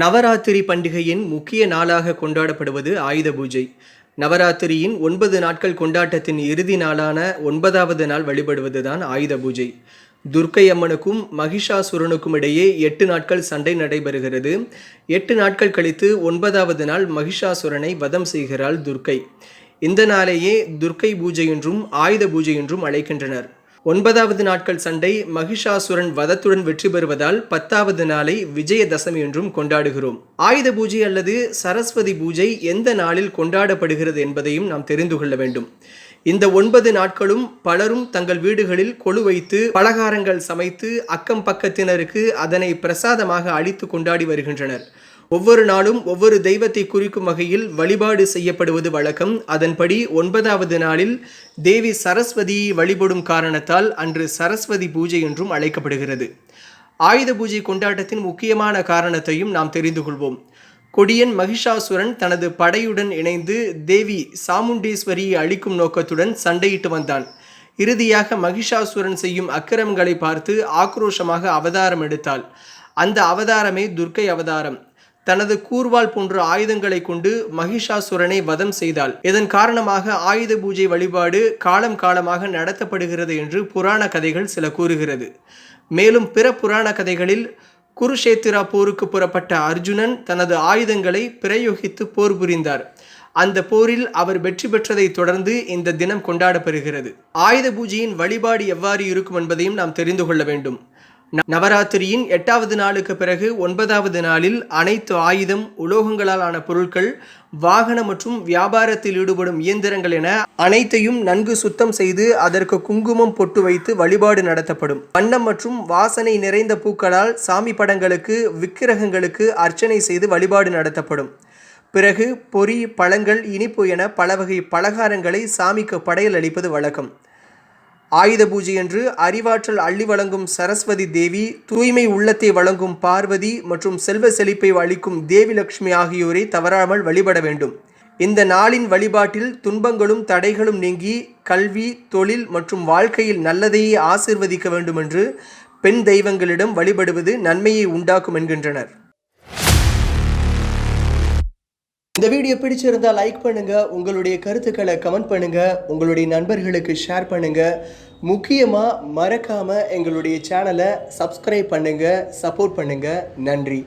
நவராத்திரி பண்டிகையின் முக்கிய நாளாக கொண்டாடப்படுவது ஆயுத பூஜை. நவராத்திரியின் ஒன்பது நாட்கள் கொண்டாட்டத்தின் இறுதி நாளான ஒன்பதாவது நாள் வழிபடுவதுதான் ஆயுத பூஜை. துர்க்கை அம்மனுக்கும் மகிஷாசுரனுக்கும் இடையே எட்டு நாட்கள் சண்டை நடைபெறுகிறது. எட்டு நாட்கள் கழித்து ஒன்பதாவது நாள் மகிஷாசுரனை வதம் செய்கிறாள் துர்க்கை. இந்த நாளையே துர்க்கை பூஜை என்றும் ஆயுத பூஜை என்றும் அழைக்கின்றனர். ஒன்பதாவது நாட்கள் சண்டை மகிஷாசுரன் வதத்துடன் வெற்றி பெறுவதால் பத்தாவது நாளை விஜயதசமி என்றும் கொண்டாடுகிறோம். ஆயுத பூஜை அல்லது சரஸ்வதி பூஜை எந்த நாளில் கொண்டாடப்படுகிறது என்பதையும் நாம் தெரிந்து கொள்ள வேண்டும். இந்த ஒன்பது நாட்களும் பலரும் தங்கள் வீடுகளில் கொழு வைத்து பலகாரங்கள் சமைத்து அக்கம் பக்கத்தினருக்கு அதனை பிரசாதமாக அளித்து கொண்டாடி வருகின்றனர். ஒவ்வொரு நாளும் ஒவ்வொரு தெய்வத்தை குறிக்கும் வகையில் வழிபாடு செய்யப்படுவது வழக்கம். அதன்படி ஒன்பதாவது நாளில் தேவி சரஸ்வதி வழிபடும் காரணத்தால் அன்று சரஸ்வதி பூஜை என்றும் அழைக்கப்படுகிறது. ஆயுத பூஜை கொண்டாட்டத்தின் முக்கியமான காரணத்தையும் நாம் தெரிந்து கொள்வோம். கொடியன் மகிஷாசுரன் தனது படையுடன் இணைந்து தேவி சாமுண்டேஸ்வரியை அழிக்கும் நோக்கத்துடன் சண்டையிட்டு வந்தான். இறுதியாக மகிஷாசுரன் செய்யும் அக்கிரமங்களை பார்த்து ஆக்ரோஷமாக அவதாரம் எடுத்தாள். அந்த அவதாரமே துர்க்கை அவதாரம். தனது கூர்வாள் போன்ற ஆயுதங்களை கொண்டு மகிஷாசுரனை வதம் செய்தாள். இதன் காரணமாக ஆயுத பூஜை வழிபாடு காலம் காலமாக நடத்தப்படுகிறது என்று புராண கதைகள் சில கூறுகிறது. மேலும் பிற புராண கதைகளில் குருஷேத்திரா போருக்கு புறப்பட்ட அர்ஜுனன் தனது ஆயுதங்களை பிரயோகித்து போர் புரிந்தார். அந்த போரில் அவர் வெற்றி பெற்றதைத் தொடர்ந்து இந்த தினம் கொண்டாடப்படுகிறது. ஆயுத பூஜையின் வழிபாடு எவ்வாறு இருக்கும் என்பதையும் நாம் தெரிந்து கொள்ள வேண்டும். நவராத்திரியின் எட்டாவது நாளுக்கு பிறகு ஒன்பதாவது நாளில் அனைத்து ஆயுதம் உலோகங்களால் ஆன பொருட்கள் வாகனம் மற்றும் வியாபாரத்தில் ஈடுபடும் இயந்திரங்கள் என அனைத்தையும் நன்கு சுத்தம் செய்து அதற்கு குங்குமம் பொட்டு வைத்து வழிபாடு நடத்தப்படும். வண்ணம் மற்றும் வாசனை நிறைந்த பூக்களால் சாமி படங்களுக்கு விக்கிரகங்களுக்கு அர்ச்சனை செய்து வழிபாடு நடத்தப்படும். பிறகு பொரி பழங்கள் இனிப்பு என பல வகை பலகாரங்களை சாமிக்கு படையல் அளிப்பது வழக்கம். ஆயுத பூஜையன்று அறிவாற்றல் அள்ளி வழங்கும் சரஸ்வதி தேவி தூய்மை உள்ளத்தை வழங்கும் பார்வதி மற்றும் செல்வ செழிப்பை அளிக்கும் தேவி லட்சுமி ஆகியோரை தவறாமல் வழிபட வேண்டும். இந்த நாளின் வழிபாட்டில் துன்பங்களும் தடைகளும் நீங்கி கல்வி தொழில் மற்றும் வாழ்க்கையில் நல்லதையே ஆசிர்வதிக்க வேண்டும் என்று பெண் தெய்வங்களிடம் வழிபடுவது நன்மையை உண்டாக்கும் என்கின்றனர். இந்த வீடியோ பிடிச்சிருந்தா லைக் பண்ணுங்க உங்களுடைய கருத்துக்களை கமெண்ட் பண்ணுங்க உங்களுடைய நண்பர்களுக்கு ஷேர் பண்ணுங்க. முக்கியமாக மறக்காமல் எங்களுடைய சேனலை சப்ஸ்கிரைப் பண்ணுங்க சப்போர்ட் பண்ணுங்க. நன்றி.